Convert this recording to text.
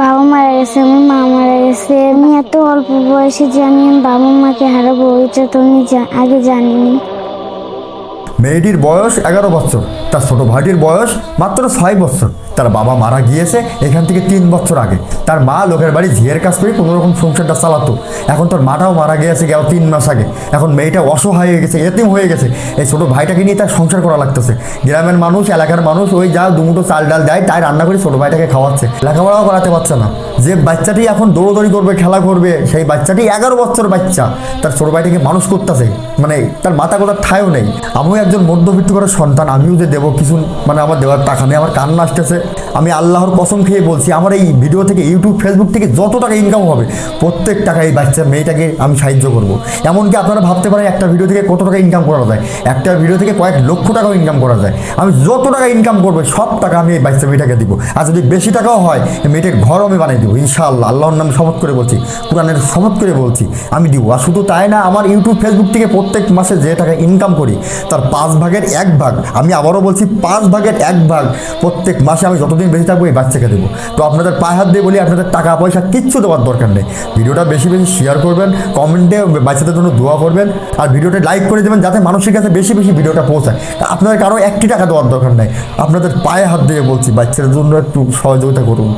বাবা মারা গেছে, আমার মা মারা গেছে। আমি এত অল্প বয়সে জানি আমি বাবা মাকে হারাবো, এটা তো আমি আগে জানিনি। মেয়েটির বয়স এগারো বছর, তার ছোট ভাইটির বয়স মাত্র ছয় বছর। তার বাবা মারা গিয়েছে এখান থেকে তিন বছর আগে। তার মা লোকের বাড়ি ঝিয়ের কাজ করে কোনো রকম সংসারটা চালাতো। এখন তোর মাটাও মারা গিয়েছে গেল তিন মাস আগে। এখন মেয়েটা অসহায় হয়ে গেছে, এতিম হয়ে গেছে। এই ছোট ভাইটাকে নিয়ে তার সংসার করা লাগতেছে। গ্রামের মানুষ, এলাকার মানুষ ওই যা দুমুটো চাল ডাল দেয়, তাই রান্না করে ছোট ভাইটাকে খাওয়াচ্ছে। লেখাপড়াও করাতে পারছে না। যে বাচ্চাটি এখন দৌড়দৌড়ি করবে, খেলা করবে, সেই বাচ্চাটি এগারো বছর বাচ্চা। তার ছোট ভাইটাকে মানুষ করতেছে। মানে তার মাথা কোথার ঠায়ও নেই। আমিও একজন মধ্যবিত্ত করে সন্তান, আমিও যে দেবো, কিছু মানে আমার দেওয়ার টাকা নেই, আমার কান্না আসতেছে। আমি আল্লাহর কসম খেয়ে বলছি, আমার এই ভিডিও থেকে ইউটিউব ফেসবুক থেকে যত টাকা ইনকাম হবে, প্রত্যেক টাকা এই বাচ্চা মেয়েটাকে আমি সাহায্য করব। এমনকি আপনারা ভাবতে পারেন, একটা ভিডিও থেকে কত টাকা ইনকাম করা যায়? একটা ভিডিও থেকে কয়েক লক্ষ টাকাও ইনকাম করা যায়। আমি যত টাকা ইনকাম করব, সব টাকা আমি এই বাচ্চা মেয়েটাকে দিব। আর যদি বেশি টাকাও হয় মেয়েটার ঘরও আমি বানিয়ে দেবো, ইনশাআল্লাহ। আল্লাহর নাম শপথ করে বলছি, কোরআনের শপথ করে বলছি, আমি দিব। আর শুধু তাই না, আমার ইউটিউব ফেসবুক থেকে প্রত্যেক মাসে যে টাকা ইনকাম করি, তার পাঁচ ভাগের এক ভাগ, আমি আবারও বলছি, পাঁচ ভাগের এক ভাগ প্রত্যেক মাসে আমি যতদিন বেঁচে থাকব, এই বাচ্চাকে দেবো। তো আপনাদের পায়ে হাত দিয়ে বলি, আপনাদের টাকা পয়সা কিচ্ছু দেওয়ার দরকার নেই। ভিডিওটা বেশি বেশি শেয়ার করবেন কমেন্টে বাচ্চাদের জন্য দোয়া করবেন, আর ভিডিওটা লাইক করে দেবেন যাতে মানুষের কাছে বেশি বেশি ভিডিওটা পৌঁছায়। আপনাদের কারও একটি টাকা দেওয়ার দরকার নেই। আপনাদের পায়ে হাত দিয়ে বলছি, বাচ্চাদের জন্য একটু সহযোগিতা করুন।